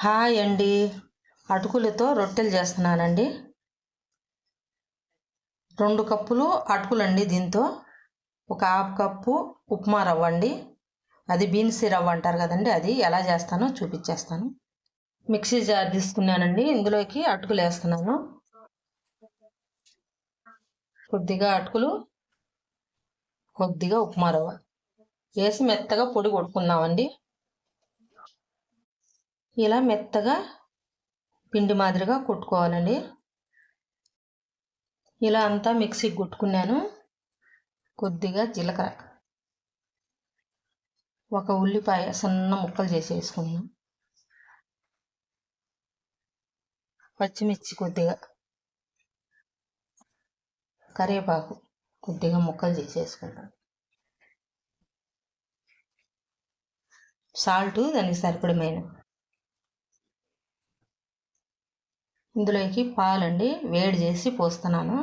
Hi అండి. అటుకులతో రొట్టెలు చేస్తున్నానండి. రెండు కప్పులు అటుకులండి దీంతో. ఒక హాఫ్ కప్పు ఉప్మా రవ్వ అండి. అది బీన్స్ రవ్వ అంటారు కదండి అది ఎలా చేస్తానో చూపించేస్తాను మిక్సీ జార్ తీసుకున్నానండి ఇందులోకి అటుకులు వేస్తున్నాను. కొద్దిగా అటుకులు కొద్దిగా ఉప్మా రవ్వ. వేసి మెత్తగా పొడి కొట్టుకుందామండి ఇలా మెత్తగా పిండి మాదిరిగా కొట్టుకోవాలండి. ఇలా అంతా మిక్సీకి కొట్టుకున్నాను. కొద్దిగా జీలకర్ర. ఒక ఉల్లిపాయ సన్న ముక్కలు చేసి వేసుకున్నాను. పచ్చిమిర్చి కొద్దిగా. కరివేపాకు కొద్దిగా ముక్కలు చేసి వేసుకుంటాను సాల్ట్ దానికి సరిపడమైన ఇందులోకి పాలండి వేడి చేసి పోస్తున్నాను.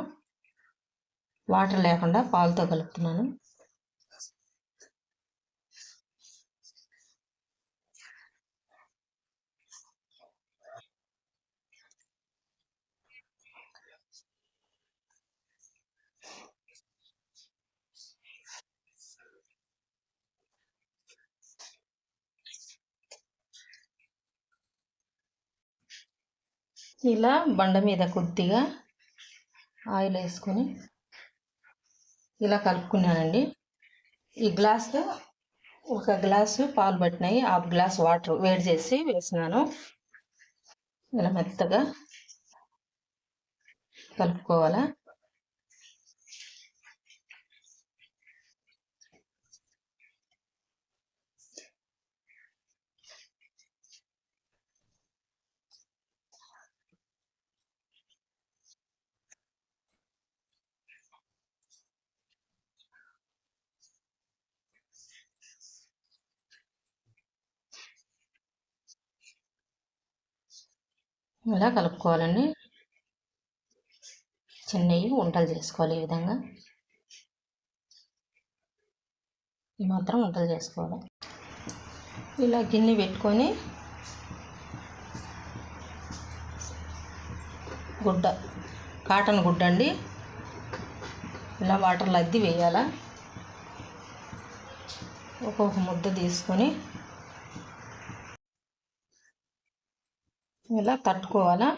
వాటర్ లేకుండా పాలతో కలుపుతున్నాను. ఇలా బండ మీద కొద్దిగా ఆయిల్ వేసుకొని ఇలా కలుపుకున్నానండి. ఈ గ్లాసు ఒక గ్లాసు పాలు పట్టినాయి. హాఫ్ గ్లాస్ వాటర్ వేడి చేసి వేసినాను. ఇలా మెత్తగా కలుపుకోవాలా. ఇలా కలుపుకోవాలండి. చిన్నవి వంటలు చేసుకోవాలి ఈ విధంగా. ఈ మాత్రం వంటలు చేసుకోవాలి. ఇలా గిన్నె పెట్టుకొని గుడ్డ కాటన్ గుడ్డ అండి. ఇలా వాటర్లో అద్ది వేయాలా. ఒక్కొక్క ముద్ద తీసుకొని ఇలా తట్టుకోవాలా?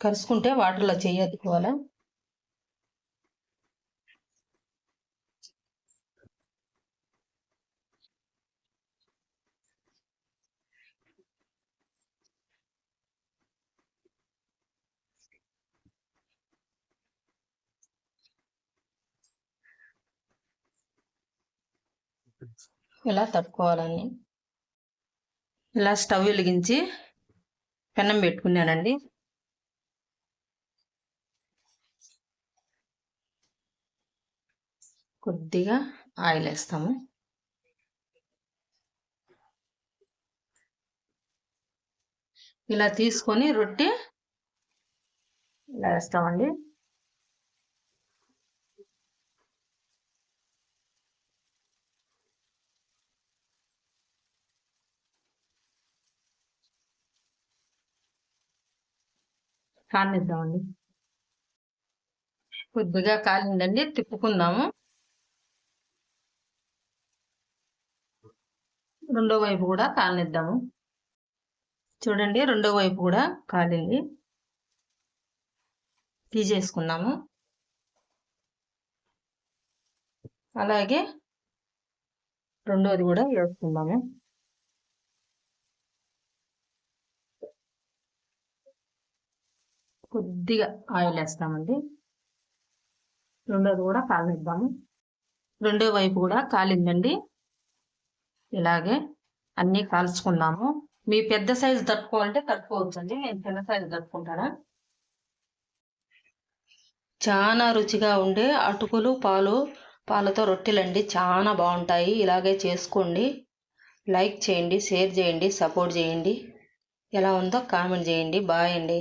కరుచుకుంటే వాటర్లో చేయద్దుకోవాలా ఇలా తట్టుకోవాలండి ఇలా స్టవ్ వెలిగించి పెన్నం పెట్టుకున్నానండి. కొద్దిగా ఆయిల్ వేస్తాము. ఇలా తీసుకొని రొట్టె ఇలా వేస్తామండి. కానిద్దామండి. కొద్దిగా కాలిందండి తిప్పుకుందాము. రెండో వైపు కూడా కాలనిద్దాము. చూడండి రెండో వైపు కూడా కాలింది. తీసేసుకున్నాము. అలాగే రెండోది కూడా వేసుకుందాము. కొద్దిగా ఆయిల్ వేస్తామండి. రెండోది కూడా కాలనిద్దాము రెండో వైపు కూడా కాలిందండి. ఇలాగే అన్నీ కాల్చుకుందాము మీ పెద్ద సైజు తట్టుకోవాలంటే తట్టుకోవచ్చండి. నేను చిన్న సైజు తట్టుకుంటానా? చాలా రుచిగా ఉండే అటుకులు పాలు పాలతో రొట్టెలండి. చాలా బాగుంటాయి. ఇలాగే చేసుకోండి. లైక్ చేయండి షేర్ చేయండి సపోర్ట్ చేయండి. ఎలా ఉందో కామెంట్ చేయండి. బాయ్ అండి.